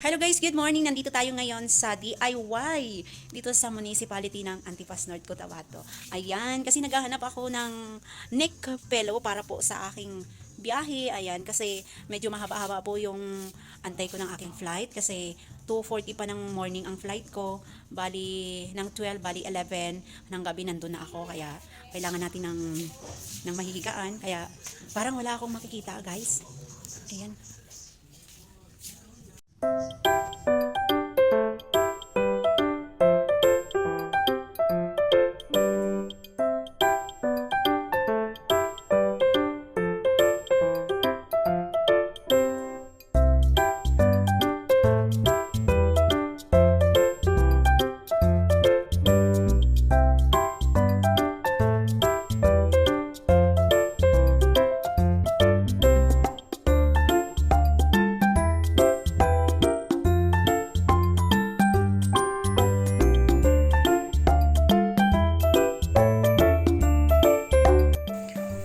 Hello guys, good morning. Nandito tayo ngayon sa DIY dito sa municipality ng Antipas North Cotabato. Ayan, kasi naghahanap ako ng neck pillow para po sa aking biyahe. Ayan, kasi medyo mahaba-haba po yung antay ko ng aking flight kasi 2.40 pa ng morning ang flight ko. Bali, ng 12, bali 11 ng gabi nandun na ako. Kaya kailangan natin ng, ng mahihigaan. Kaya parang wala akong makikita guys. Ayan.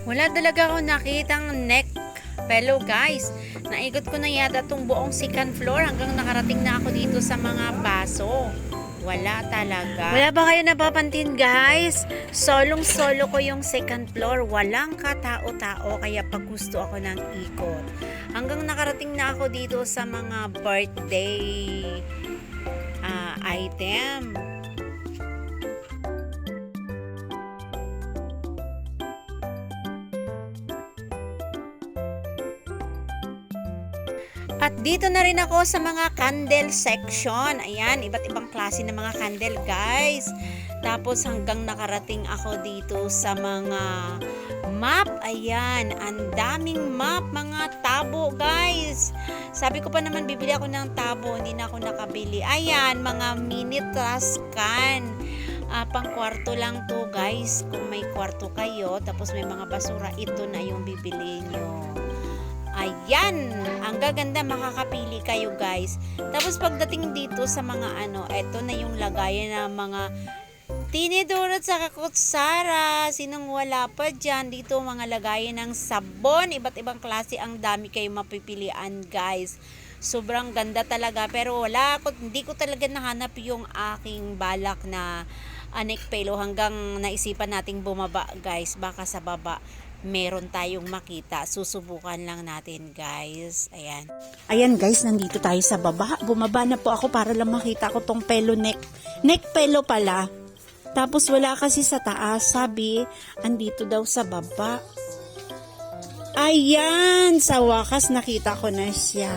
Wala talaga ako nakitang neck pillow guys. Naikot ko na yata tong buong second floor hanggang nakarating na ako dito sa mga baso. Wala talaga. Wala ba kayo napapantin guys? Solong solo ko yung second floor. Walang katao-tao kaya pag gusto ako ng ikot. Hanggang nakarating na ako dito sa mga birthday ah, item. At dito na rin ako sa mga candle section. Ayan, iba't ibang klase ng mga candle, guys. Tapos hanggang nakarating ako dito sa mga map. Ayan, ang daming map, mga tabo, guys. Sabi ko pa naman bibili ako ng tabo, hindi na ako nakabili. Ayan, mga mini trash can. Ah, pang kwarto lang to, guys. Kung may kwarto kayo, tapos may mga basura, ito na yung bibili nyo. Ayan, ang gaganda makakapili kayo guys. Tapos pagdating dito sa mga ano, eto na yung lagayan ng mga tinidor at saka kutsara. Sinong wala pa dyan, dito mga lagayan ng sabon. Iba't ibang klase ang dami kayo mapipilian guys. Sobrang ganda talaga pero wala ako, hindi ko talaga nahanap yung aking balak na anek pelo hanggang naisipan nating bumaba guys. Baka sa baba meron tayong makita. Susubukan lang natin, guys. Ayan. Ayan guys, nandito tayo sa baba. Bumaba na po ako para lang makita ko tong pelo neck. Neck pelo pala. Tapos wala kasi sa taas. Sabi, andito daw sa baba. Ayan! Sa wakas nakita ko na siya.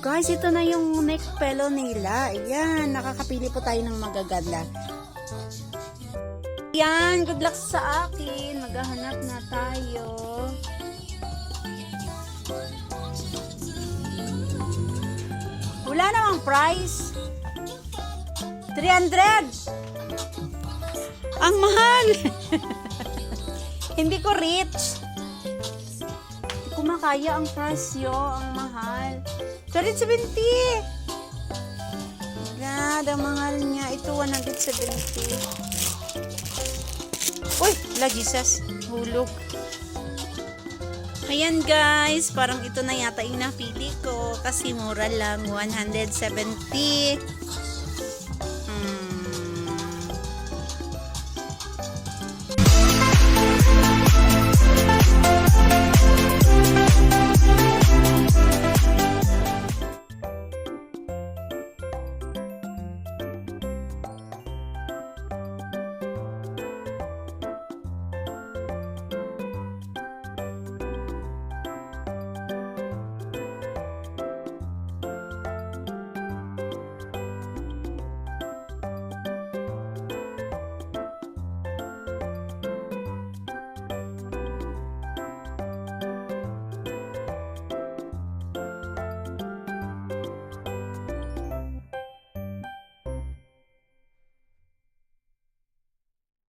Guys, ito na yung neck pelo nila. Ayan, nakakapili po tayo ng magaganda. Yan, good luck sa akin. Maghahanap na tayo. Wala namang price. 300. Ang mahal. Hindi ko rich. Hindi ko makaya ang presyo. Ang mahal. 370. God, ang mahal niya. Ito 170. Uy, la Jesus, hulog. Ayan guys, parang ito na yata yung napili ko kasi mura lang, 170.